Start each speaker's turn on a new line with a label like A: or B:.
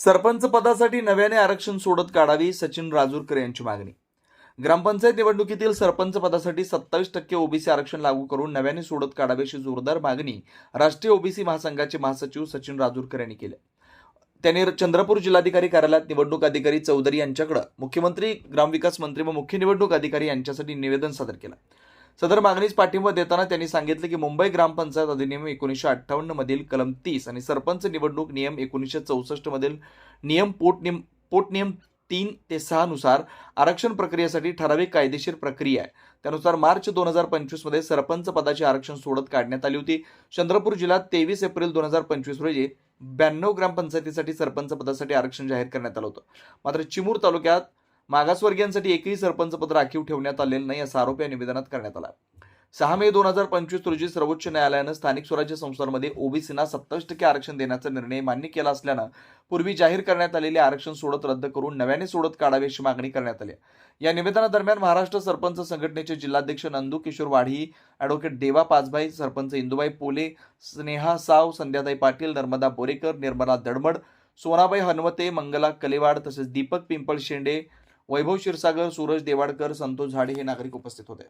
A: सरपंच पदासाठी नव्याने आरक्षण सोडत काढावी सचिन राजूरकर यांची मागणी. ग्रामपंचायत निवडणुकीतील सरपंच पदासाठी सत्तावीस टक्के ओबीसी आरक्षण लागू करून नव्याने सोडत काढावी अशी जोरदार मागणी राष्ट्रीय ओबीसी महासंघाचे महासचिव सचिन राजूरकर यांनी केली. त्यांनी चंद्रपूर जिल्हाधिकारी कार्यालयात निवडणूक अधिकारी चौधरी यांच्याकडे मुख्यमंत्री ग्रामविकास मंत्री व मुख्य निवडणूक अधिकारी यांच्यासाठी निवेदन सादर केलं. सदर मागणीस पाठिंबा देताना त्यांनी सांगितले की मुंबई ग्रामपंचायत अधिनियम एकोणीसशे अठ्ठावन्न मधील कलम तीस आणि सरपंच निवडणूक नियम एकोणीसशे चौसष्ट मधील नियम पोटनियम पोटनियम तीन ते सहा नुसार आरक्षण प्रक्रियेसाठी ठराविक कायदेशीर प्रक्रिया आहे. त्यानुसार मार्च दोन हजार पंचवीसमध्ये सरपंच पदाचे आरक्षण सोडत काढण्यात आली होती. चंद्रपूर जिल्ह्यात तेवीस एप्रिल दोन हजार पंचवीस रोजी ब्याण्णव ग्रामपंचायतीसाठी सरपंच पदासाठी आरक्षण जाहीर करण्यात आलं होतं. मात्र चिमूर तालुक्यात मागासवर्गीयांसाठी एकही सरपंच पद राखीव ठेवण्यात आलेलं नाही असा आरोप या निवेदनात करण्यात आला. सहा मे दोन हजार पंचवीस रोजी सर्वोच्च न्यायालयानं स्थानिक स्वराज्य संस्थांमध्ये ओबीसीना सत्तावीस टक्के आरक्षण देण्याचा निर्णय मान्य केला असल्यानं पूर्वी जाहीर करण्यात आलेले आरक्षण सोडत रद्द करून नव्याने सोडत काढावे अशी मागणी करण्यात आली. या निवेदनादरम्यान महाराष्ट्र सरपंच संघटनेचे जिल्हाध्यक्ष नंदू किशोर वाढी ॲडव्होकेट देवा पाचभाई सरपंच इंदुबाई पोले स्नेहा साव संध्याताई पाटील नर्मदा बोरेकर निर्मला दडमड सोनाबाई हनवते मंगला कलेवाड तसेच दीपक पिंपळ शेंडे वैभव क्षीरसागर सूरज देवाडकर संतोष झाडे हे नागरिक उपस्थित होते.